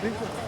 Vem cá.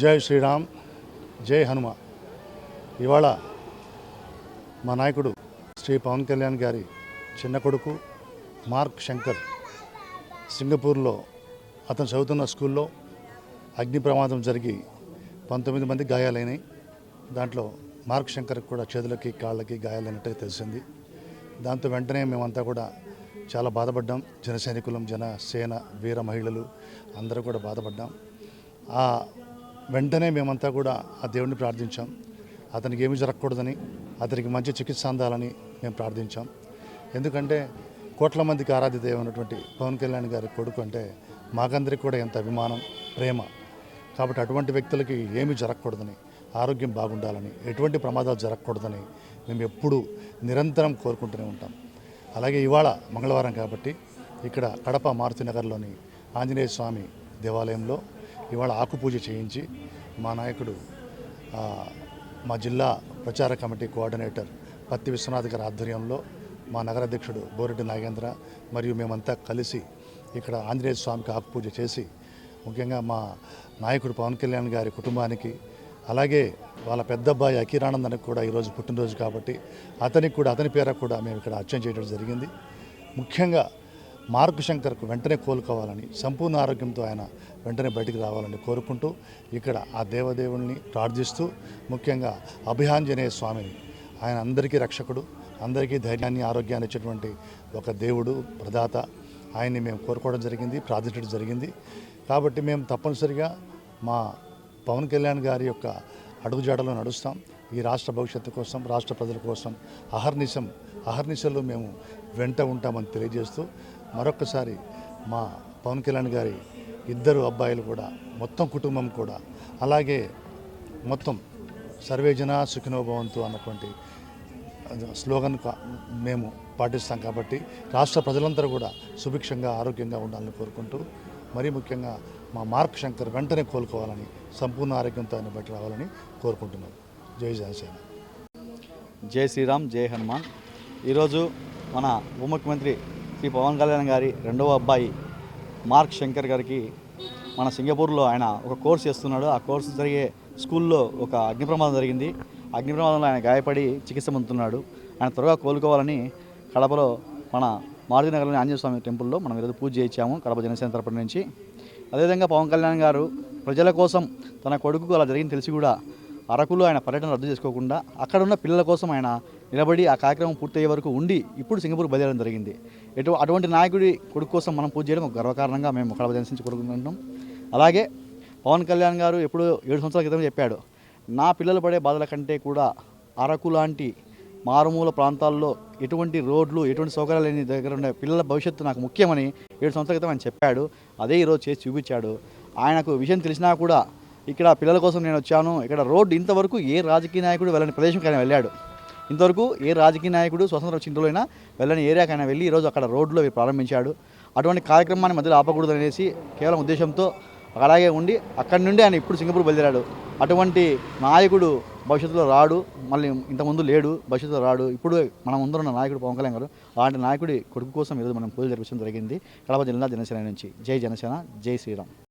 జై శ్రీరామ్ జై హనుమ. ఇవాళ మా నాయకుడు శ్రీ పవన్ కళ్యాణ్ గారి చిన్న కొడుకు మార్క్ శంకర్ సింగపూర్లో అతను చదువుతున్న స్కూల్లో అగ్ని ప్రమాదం జరిగి పంతొమ్మిది మంది గాయాలైనాయి. దాంట్లో మార్క్ శంకర్ కూడా చేతులకి కాళ్ళకి గాయాలైనట్టుగా తెలిసింది. దాంతో వెంటనే మేమంతా కూడా చాలా బాధపడ్డాం. జన సైనికులం జన సేన వీర మహిళలు అందరూ కూడా బాధపడ్డాం. ఆ వెంటనే మేమంతా కూడా ఆ దేవుడిని ప్రార్థించాం. అతనికి ఏమి జరగకూడదని అతనికి మంచి చికిత్స అందాలని మేము ప్రార్థించాం. ఎందుకంటే కోట్ల మందికి ఆరాధ్య దైవమైనటువంటి పవన్ కళ్యాణ్ గారి కొడుకు అంటే మాకందరికి కూడా ఎంత అభిమానం ప్రేమ. కాబట్టి అటువంటి వ్యక్తులకి ఏమి జరగకూడదని ఆరోగ్యం బాగుండాలని ఎటువంటి ప్రమాదాలు జరగకూడదని మేము ఎప్పుడూ నిరంతరం కోరుకుంటూనే ఉంటాం. అలాగే ఇవాళ మంగళవారం కాబట్టి ఇక్కడ కడప మారుతినగర్లోని ఆంజనేయ స్వామి దేవాలయంలో ఇవాళ ఆకు పూజ చేయించి మా నాయకుడు మా జిల్లా ప్రచార కమిటీ కోఆర్డినేటర్ పత్తి విశ్వనాథ్ గారి ఆధ్వర్యంలో మా నగరాధ్యక్షుడు బోరెడ్డి నాగేంద్ర మరియు మేమంతా కలిసి ఇక్కడ ఆంజనేయ స్వామికి ఆకు పూజ చేసి ముఖ్యంగా మా నాయకుడు పవన్ కళ్యాణ్ గారి కుటుంబానికి అలాగే వాళ్ళ పెద్ద అబ్బాయి కూడా ఈరోజు పుట్టినరోజు కాబట్టి అతనికి కూడా అతని పేర కూడా మేము ఇక్కడ అర్చన చేయడం జరిగింది. ముఖ్యంగా మార్కు శంకర్కు వెంటనే కోలుకోవాలని సంపూర్ణ ఆరోగ్యంతో ఆయన వెంటనే బయటికి రావాలని కోరుకుంటూ ఇక్కడ ఆ దేవదేవుల్ని ప్రార్థిస్తూ ముఖ్యంగా అభియాంజనేయ స్వామిని. ఆయన అందరికీ రక్షకుడు అందరికీ ధైర్యాన్ని ఆరోగ్యాన్ని ఇచ్చేటువంటి ఒక దేవుడు ప్రదాత. ఆయన్ని మేము కోరుకోవడం జరిగింది ప్రార్థించడం జరిగింది. కాబట్టి మేము తప్పనిసరిగా మా పవన్ కళ్యాణ్ గారి యొక్క అడుగుజాడలో నడుస్తాం. ఈ రాష్ట్ర భవిష్యత్తు కోసం రాష్ట్ర ప్రజల కోసం అహర్నిశం అహర్నిశలు మేము వెంట ఉంటామని తెలియజేస్తూ మరొకసారి మా పవన్ కళ్యాణ్ గారి ఇద్దరు అబ్బాయిలు కూడా మొత్తం కుటుంబం కూడా అలాగే మొత్తం సర్వేజన సుఖినోభవంతు అన్నటువంటి స్లోగన్ కా- మేము పాటిస్తాం కాబట్టి రాష్ట్ర ప్రజలందరూ కూడా సుభిక్షంగా ఆరోగ్యంగా ఉండాలని కోరుకుంటూ మరీ ముఖ్యంగా మా మార్క్ శంకర్ వెంటనే కోలుకోవాలని సంపూర్ణ ఆరోగ్యంతో ఆయన బయట రావాలని కోరుకుంటున్నాం. జై జనసేన జై శ్రీరామ్ జై హనుమాన్. ఈరోజు మన ఉప ముఖ్యమంత్రి శ్రీ పవన్ కళ్యాణ్ గారి రెండవ అబ్బాయి మార్క్ శంకర్ గారికి మన సింగపూర్లో ఆయన ఒక కోర్స్ చేస్తున్నాడు. ఆ కోర్సు జరిగే స్కూల్లో ఒక అగ్ని ప్రమాదం జరిగింది. అగ్ని ప్రమాదంలో ఆయన గాయపడి చికిత్స పొందుతున్నాడు. ఆయన త్వరగా కోలుకోవాలని కడపలో మన మారుతినగర్లోని ఆంజనేయ స్వామి టెంపుల్లో మనం ఈరోజు పూజ చేయించాము కడప జనసేన తరపు నుంచి. అదేవిధంగా పవన్ కళ్యాణ్ గారు ప్రజల కోసం తన కొడుకుకు అలా జరిగింది తెలిసి కూడా అరకులో ఆయన పర్యటన రద్దు చేసుకోకుండా అక్కడ ఉన్న పిల్లల కోసం ఆయన నిలబడి ఆ కార్యక్రమం పూర్తయ్యే వరకు ఉండి ఇప్పుడు సింగపూర్ బయలుదేరడం జరిగింది. ఎటు అటువంటి నాయకుడి కొడుకు కోసం మనం పూజ చేయడం ఒక గర్వకారణంగా మేము కడప జనసించి కోరుకుంటున్నాం. అలాగే పవన్ కళ్యాణ్ గారు ఎప్పుడు ఏడు సంవత్సరాల క్రితం చెప్పాడు నా పిల్లలు పడే బాధల కంటే కూడా అరకు లాంటి మారుమూల ప్రాంతాల్లో ఎటువంటి రోడ్లు ఎటువంటి సౌకర్యాలు లేని దగ్గర ఉండే పిల్లల భవిష్యత్తు నాకు ముఖ్యమని ఏడు సంవత్సరాల క్రితం ఆయన చెప్పాడు. అదే ఈరోజు చేసి చూపించాడు. ఆయనకు విషయం తెలిసినా కూడా ఇక్కడ పిల్లల కోసం నేను వచ్చాను. ఇక్కడ రోడ్డు ఇంతవరకు ఏ రాజకీయ నాయకుడు వెళ్ళని ప్రదేశంకి ఆయన వెళ్ళాడు. ఇంతవరకు ఏ రాజకీయ నాయకుడు స్వతంత్ర చింతలో అయినా వెళ్ళని ఏరియాకి వెళ్ళి ఈరోజు అక్కడ రోడ్లో ప్రారంభించాడు. అటువంటి కార్యక్రమాన్ని మధ్యలో ఆపకూడదు అనేసి కేవలం ఉద్దేశంతో అలాగే ఉండి అక్కడి నుండి ఆయన ఇప్పుడు సింగపూర్ బయలుదేరాడు. అటువంటి నాయకుడు భవిష్యత్తులో రాడు. మళ్ళీ ఇంతకుముందు లేడు భవిష్యత్తులో రాడు. ఇప్పుడు మన ముందున్న నాయకుడు పవన్ కళ్యాణ్ గారు అలాంటి నాయకుడి కొడుకు కోసం ఈరోజు మనం పూజ జరిపించడం జరిగింది. కడప జిల్లా జనసేన నుంచి. జై జనసేన జై శ్రీరామ్.